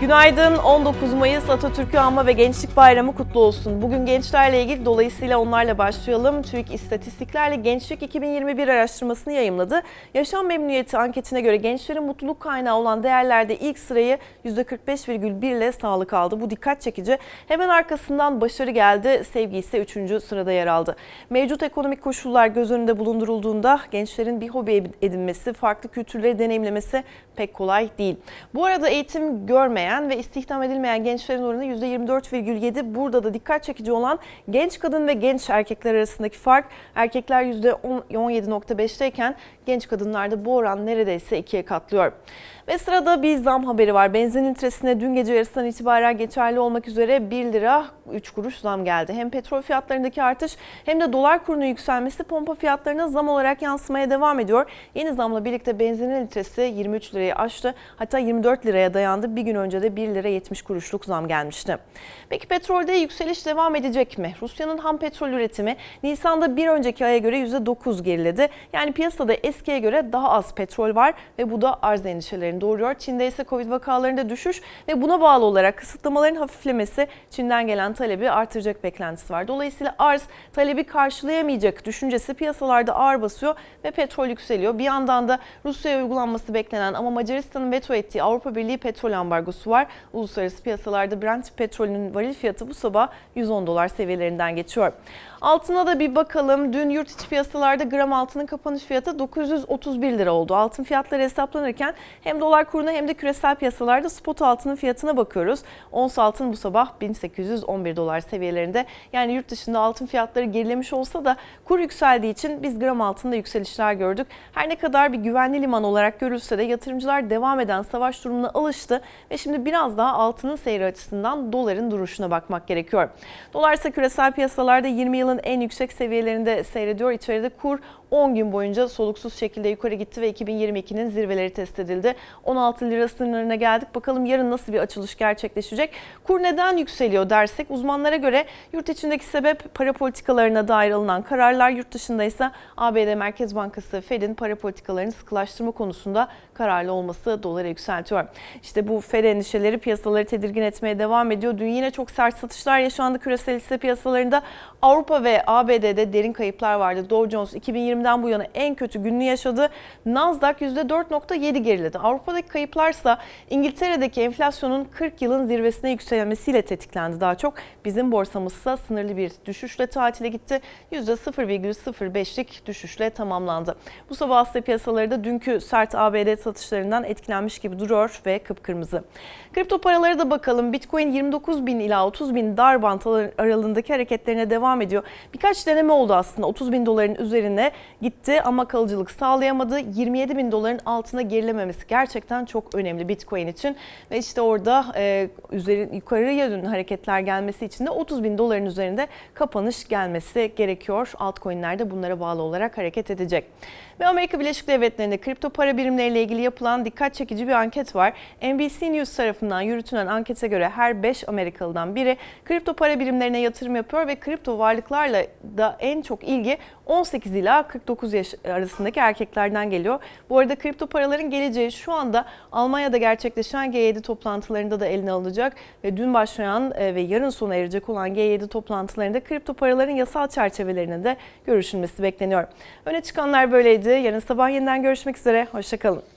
Günaydın 19 Mayıs Atatürk'ü Anma ve Gençlik Bayramı kutlu olsun. Bugün gençlerle ilgili dolayısıyla onlarla başlayalım. TÜİK İstatistiklerle Gençlik 2021 araştırmasını yayımladı. Yaşam memnuniyeti anketine göre gençlerin mutluluk kaynağı olan değerlerde ilk sırayı %45,1 ile sağlık aldı. Bu dikkat çekici. Hemen arkasından başarı geldi. Sevgi ise 3. sırada yer aldı. Mevcut ekonomik koşullar göz önünde bulundurulduğunda gençlerin bir hobi edinmesi, farklı kültürleri deneyimlemesi pek kolay değil. Bu arada eğitim görmeyen ve istihdam edilmeyen gençlerin oranı %24,7. Burada da dikkat çekici olan genç kadın ve genç erkekler arasındaki fark. Erkekler %17,5'teyken genç kadınlarda bu oran neredeyse ikiye katlıyor. Ve sırada bir zam haberi var. Benzin litresine dün gece yarısından itibaren geçerli olmak üzere 1 lira 3 kuruş zam geldi. Hem petrol fiyatlarındaki artış hem de dolar kurunun yükselmesi pompa fiyatlarına zam olarak yansımaya devam ediyor. Yeni zamla birlikte benzinin litresi 23 lirayı aştı. Hatta 24 liraya dayandı. Bir gün önce de 1 lira 70 kuruşluk zam gelmişti. Peki petrolde yükseliş devam edecek mi? Rusya'nın ham petrol üretimi Nisan'da bir önceki aya göre %9 geriledi. Yani piyasada eskiye göre daha az petrol var ve bu da arz endişelerini doğuruyor. Çin'de ise Covid vakalarında düşüş ve buna bağlı olarak kısıtlamaların hafiflemesi Çin'den gelen talebi artıracak beklentisi var. Dolayısıyla arz talebi karşılayamayacak düşüncesi piyasalarda ağır basıyor ve petrol yükseliyor. Bir yandan da Rusya'ya uygulanması beklenen ama Macaristan'ın veto ettiği Avrupa Birliği petrol ambargosu var. Uluslararası piyasalarda Brent petrolünün varil fiyatı bu sabah 110 dolar seviyelerinden geçiyor. Altına da bir bakalım. Dün yurt içi piyasalarda gram altının kapanış fiyatı 931 lira oldu. Altın fiyatları hesaplanırken hem dolar kuruna hem de küresel piyasalarda spot altının fiyatına bakıyoruz. Ons altın bu sabah 1811 dolar seviyelerinde. Yani yurt dışında altın fiyatları gerilemiş olsa da kur yükseldiği için biz gram altında yükselişler gördük. Her ne kadar bir güvenli liman olarak görülse de yatırımcılar devam eden savaş durumuna alıştı ve şimdi biraz daha altının seyri açısından doların duruşuna bakmak gerekiyor. Dolar ise küresel piyasalarda 20 yılın en yüksek seviyelerinde seyrediyor. İçeride kur 10 gün boyunca soluksuz şekilde yukarı gitti ve 2022'nin zirveleri test edildi. 16 lira sınırlarına geldik. Bakalım yarın nasıl bir açılış gerçekleşecek? Kur neden yükseliyor dersek uzmanlara göre yurt içindeki sebep para politikalarına dair alınan kararlar, yurt dışında ise ABD Merkez Bankası Fed'in para politikalarını sıkılaştırma konusunda kararlı olması doları yükseltiyor. İşte bu Fed endişeleri piyasaları tedirgin etmeye devam ediyor. Dün yine çok sert satışlar yaşandı küresel hisse piyasalarında. Avrupa ve ABD'de derin kayıplar vardı. Dow Jones 2020'den bu yana en kötü gününü yaşadı. Nasdaq %4.7 geriledi. Avrupa'daki kayıplarsa İngiltere'deki enflasyonun 40 yılın zirvesine yükselmesiyle tetiklendi daha çok. Bizim borsamızsa sınırlı bir düşüşle tatile gitti. %0,05'lik düşüşle tamamlandı. Bu sabah Asya piyasaları da dünkü sert ABD satışlarından etkilenmiş gibi duruyor ve kıpkırmızı. Kripto paralara da bakalım. Bitcoin 29 bin ila 30 bin dar bant aralığındaki hareketlerine devam ediyor. Birkaç deneme oldu aslında 30 bin doların üzerine gitti ama kalıcılık sağlayamadı. 27 bin doların altına gerilememesi gerçekten çok önemli Bitcoin için. Ve işte orada e, üzeri, yukarıya dönün hareketler gelmesi için de 30 bin doların üzerinde kapanış gelmesi gerekiyor. Altcoin'ler de bunlara bağlı olarak hareket edecek. Ve Amerika Birleşik Devletleri'nde kripto para birimleriyle ilgili yapılan dikkat çekici bir anket var. NBC News tarafından yürütülen ankete göre her 5 Amerikalıdan biri kripto para birimlerine yatırım yapıyor ve kripto varlıklarla da en çok ilgi 18 ila 49 yaş arasındaki erkeklerden geliyor. Bu arada kripto paraların geleceği şu anda Almanya'da gerçekleşen G7 toplantılarında da eline alınacak ve dün başlayan ve yarın sona erecek olan G7 toplantılarında kripto paraların yasal çerçevelerinin de görüşülmesi bekleniyor. Öne çıkanlar böyleydi. Yarın sabah yeniden görüşmek üzere. Hoşçakalın.